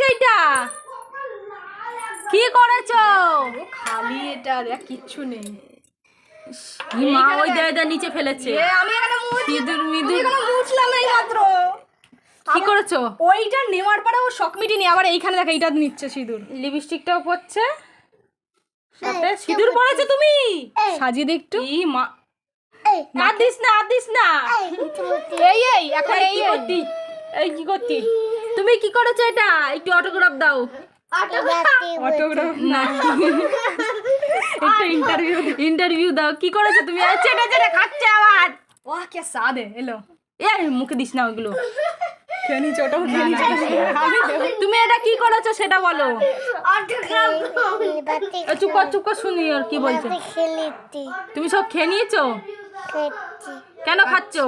লাগছে এটা? কি করেছ? খালি এটা দেখ কিচ্ছু নেই। মা ওই দে দে নিচে ফেলেছে। আমি এখানে সিঁদুর মিদুর। এখানে মুছলাম এই মাত্র কি করেছ? ওইটা নেওয়ার পরে ও শখ মিটিনি আবার এইখানে দেখ এইটা নিচ্ছে সিঁদুর। লিপস্টিকটাও পড়ছে সাথে সিঁদুর পড়েছো তুমি? সাজিয়ে দে একটু। ই মা না দিস না আর দিস না। এই এই এখন এই এই কি। করতি? তুমি কি করেছ এটা? একটু অটোগ্রাফ দাও। অটোগ্রাফ না। একটা ইন্টারভিউ ইন্টারভিউ দাও। কি করেছ তুমি? আরে চেটে চেটে খাচ্ছে আবার। ও কে সাদে এলো। এই মুখে দিস না ওগুলো। তুমি এটা কি করেছ সেটা বলো। এ, চুপ কর চুপ কর শুনি আর কি বলছো। তুমি সব খেয়ে নিয়েছো? কেন খাচ্ছো?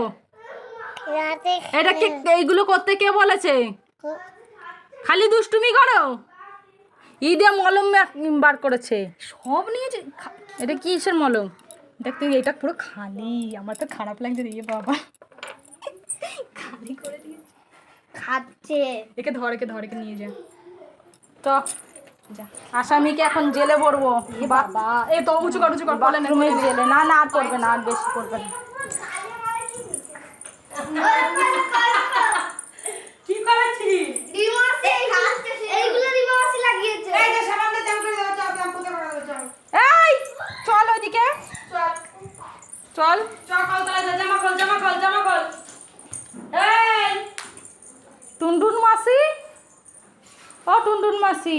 এটা কে এইগুলো করতে কে বলেছে? খালি দুষ্টুমি করো? ঈদে মলম বার করেছে। সব নিয়েছে। এটা কিসের মলম? দেখ তুই এটা পুরো খালি। আমার তো খারাপ লাগছে দিয়ে বাবা। খালি করে দিয়েছে। খাচ্ছে। একে ধর একে ধর একে নিয়ে যা। তো আসামিকে এখন জেলে পড়ব বাবা। এ তো উঁচু কর উঁচু কর বলে না। জেলে না না আর করবে না আর বেশি করবে না। কি লাগিয়েছে এই চল ওইদিকে। চল। টুনটুন মাসি? ও টুনটুন মাসি।